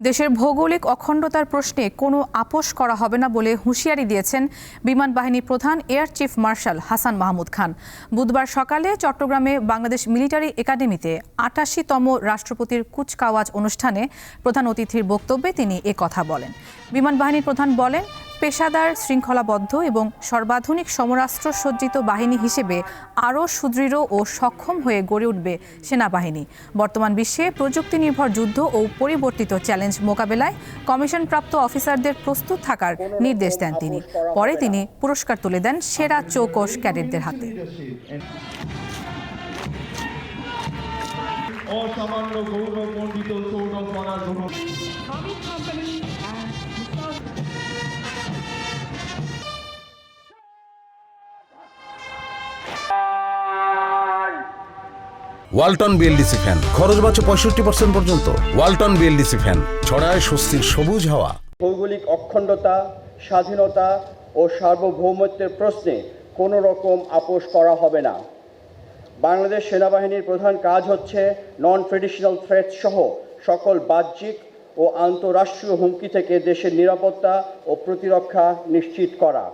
দেশের ভৌগোলিক অখণ্ডতার প্রশ্নে কোনো আপোষ করা হবে না বলে হুঁশিয়ারি দিয়েছেন বিমান বাহিনী প্রধান air chief marshal Hasan Mahmud Khan. বুধবার সকালে চট্টগ্রামে বাংলাদেশ মিলিটারি একাডেমিতে আটাশিতম রাষ্ট্রপতির কুচকাওয়াজ অনুষ্ঠানে প্রধান অতিথির বক্তব্যে তিনি কথা বলেন। বিমান বাহিনীর প্রধান বলেন পেশাদার শৃঙ্খলাবদ্ধ এবং সর্বাধুনিক সমরাস্ত্র সজ্জিত বাহিনী হিসেবে আরও সুদৃঢ় ও সক্ষম হয়ে গড়ে উঠবে সেনাবাহিনী। বর্তমান বিশ্বে প্রযুক্তি নির্ভর যুদ্ধ ও পরিবর্তিত চ্যালেঞ্জ মোকাবেলায় কমিশনপ্রাপ্ত অফিসারদের প্রস্তুত থাকার নির্দেশ দেন তিনি। পরে তিনি পুরস্কার তুলে দেন সেরা চৌকস ক্যাডেটদের হাতে। অসামান্য গৌরবমণ্ডিত সৌরভ করার জন্য ওয়ালটন বিএলডিসি ফ্যান। খরচ বাঁচে পঁয়ষট্টি পার্সেন্ট পর্যন্ত। ওয়ালটন বিএলডিসি ফ্যান ছড়ায় স্বস্তির সবুজ হাওয়া। ভৌগোলিক অখণ্ডতা স্বাধীনতা ও সার্বভৌমত্বের প্রশ্নে কোনো রকম আপোষ করা হবে না। বাংলাদেশ সেনাবাহিনীর প্রধান কাজ হচ্ছে নন ট্রেডিশনাল থ্রেট সহ সকল বাহ্যিক ও আন্তঃরাষ্ট্রীয় হুমকি থেকে দেশের নিরাপত্তা ও প্রতিরক্ষা নিশ্চিত করা।